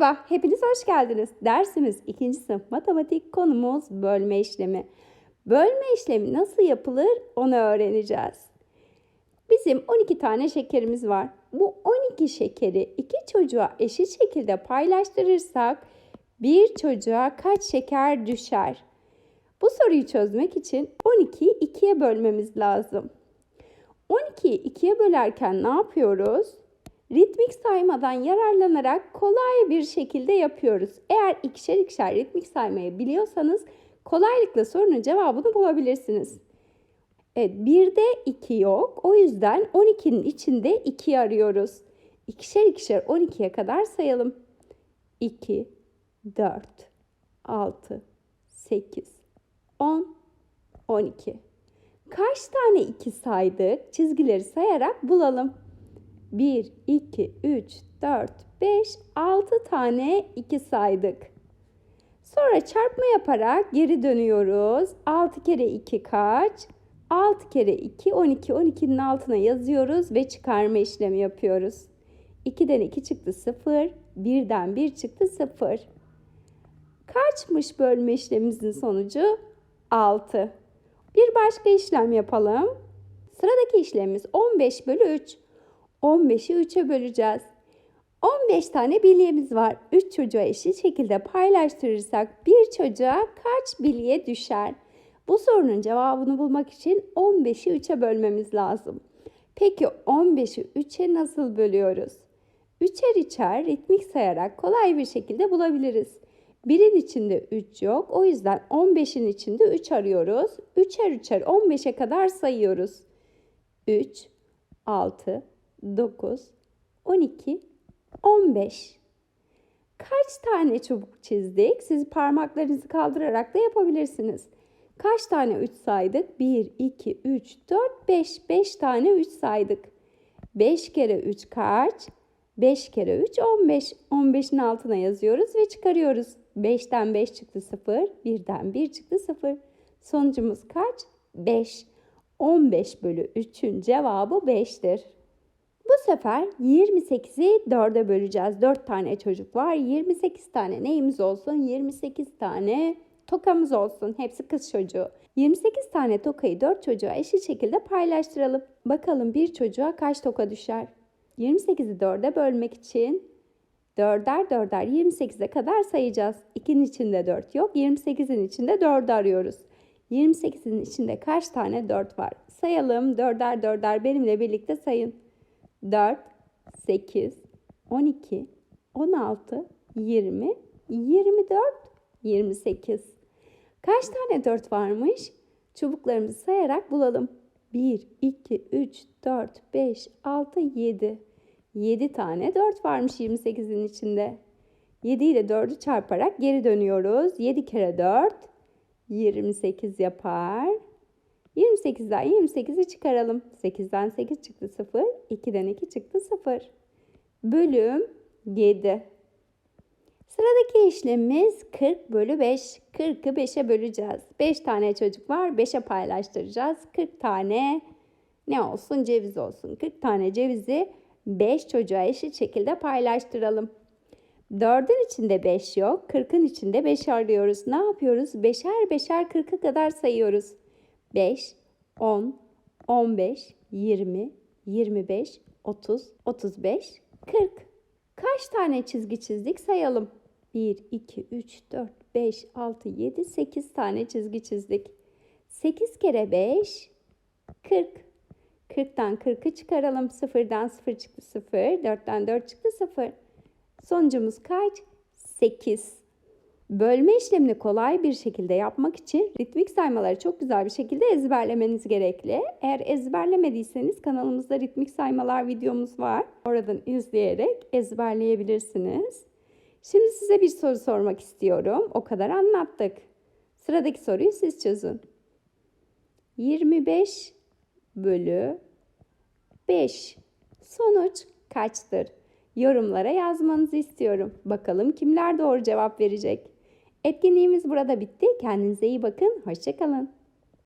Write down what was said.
Merhaba, hepiniz hoş geldiniz. Dersimiz 2. sınıf matematik konumuz bölme işlemi. Bölme işlemi nasıl yapılır onu öğreneceğiz. Bizim 12 tane şekerimiz var. Bu 12 şekeri iki çocuğa eşit şekilde paylaştırırsak bir çocuğa kaç şeker düşer? Bu soruyu çözmek için 12'yi 2'ye bölmemiz lazım. 12'yi 2'ye bölerken ne yapıyoruz? Ritmik saymadan yararlanarak kolay bir şekilde yapıyoruz. Eğer ikişer ikişer ritmik saymayı biliyorsanız kolaylıkla sorunun cevabını bulabilirsiniz. Evet, bir de 2 yok. O yüzden 12'nin içinde 2'yi arıyoruz. İkişer ikişer 12'ye kadar sayalım. 2, 4, 6, 8, 10, 12. Kaç tane 2 saydık? Çizgileri sayarak bulalım. 1, 2, 3, 4, 5, 6 tane 2 saydık. Sonra çarpma yaparak geri dönüyoruz. 6 kere 2 kaç? 6 kere 2, 12. 12'nin altına yazıyoruz ve çıkarma işlemi yapıyoruz. 2'den 2 çıktı 0, 1'den 1 çıktı 0. Kaçmış bölme işlemimizin sonucu? 6. Bir başka işlem yapalım. Sıradaki işlemimiz 15 bölü 3. 15'i 3'e böleceğiz. 15 tane bilyemiz var. 3 çocuğa eşit şekilde paylaştırırsak bir çocuğa kaç bilye düşer? Bu sorunun cevabını bulmak için 15'i 3'e bölmemiz lazım. Peki 15'i 3'e nasıl bölüyoruz? Üçer içer ritmik sayarak kolay bir şekilde bulabiliriz. Birin içinde 3 yok. O yüzden 15'in içinde 3 arıyoruz. Üçer üçer 15'e kadar sayıyoruz. 3, 6, 9, 12, 15. Kaç tane çubuk çizdik? Siz parmaklarınızı kaldırarak da yapabilirsiniz. Kaç tane 3 saydık? 1, 2, 3, 4, 5. 5 tane 3 saydık. 5 kere 3 kaç? 5 kere 3 15. 15'in altına yazıyoruz ve çıkarıyoruz. 5'ten 5 çıktı 0. 1'den 1 çıktı 0. Sonucumuz kaç? 5. 15 bölü 3'ün cevabı 5'tir. Sefer 28'i 4'e böleceğiz. 4 tane çocuk var. 28 tane neyimiz olsun? 28 tane tokamız olsun. Hepsi kız çocuğu. 28 tane tokayı 4 çocuğa eşit şekilde paylaştıralım. Bakalım bir çocuğa kaç toka düşer? 28'i 4'e bölmek için 4'er 4'er 28'e kadar sayacağız. 2'nin içinde 4 yok. 28'in içinde 4 arıyoruz. 28'in içinde kaç tane 4 var? Sayalım. 4'er 4'er benimle birlikte sayın. 4, 8, 12, 16, 20, 24, 28. Kaç tane 4 varmış? Çubuklarımızı sayarak bulalım. 1, 2, 3, 4, 5, 6, 7. 7 tane 4 varmış 28'in içinde. 7 ile 4'ü çarparak geri dönüyoruz. 7 kere 4 28 yapar. 28'den 28'i çıkaralım. 8'den 8 çıktı 0. 2'den 2 çıktı 0. Bölüm 7. Sıradaki işlemimiz 40 bölü 5. 40'ı 5'e böleceğiz. 5 tane çocuk var. 5'e paylaştıracağız. 40 tane ne olsun? Ceviz olsun. 40 tane cevizi 5 çocuğa eşit şekilde paylaştıralım. 4'ün içinde 5 yok. 40'ın içinde 5 arıyoruz. Ne yapıyoruz? Beşer beşer 40'a kadar sayıyoruz. 5, 10, 15, 20, 25, 30, 35, 40. Kaç tane çizgi çizdik sayalım. 1, 2, 3, 4, 5, 6, 7, 8 tane çizgi çizdik. 8 kere 5, 40. 40'tan 40'ı çıkaralım. 0'dan 0 çıktı 0. 4'ten 4 çıktı 0. Sonucumuz kaç? 8. Bölme işlemini kolay bir şekilde yapmak için ritmik saymaları çok güzel bir şekilde ezberlemeniz gerekli. Eğer ezberlemediyseniz kanalımızda ritmik saymalar videomuz var. Oradan izleyerek ezberleyebilirsiniz. Şimdi size bir soru sormak istiyorum. O kadar anlattık. Sıradaki soruyu siz çözün. 25 bölü 5 sonuç kaçtır? Yorumlara yazmanızı istiyorum. Bakalım kimler doğru cevap verecek. Etkinliğimiz burada bitti. Kendinize iyi bakın. Hoşçakalın.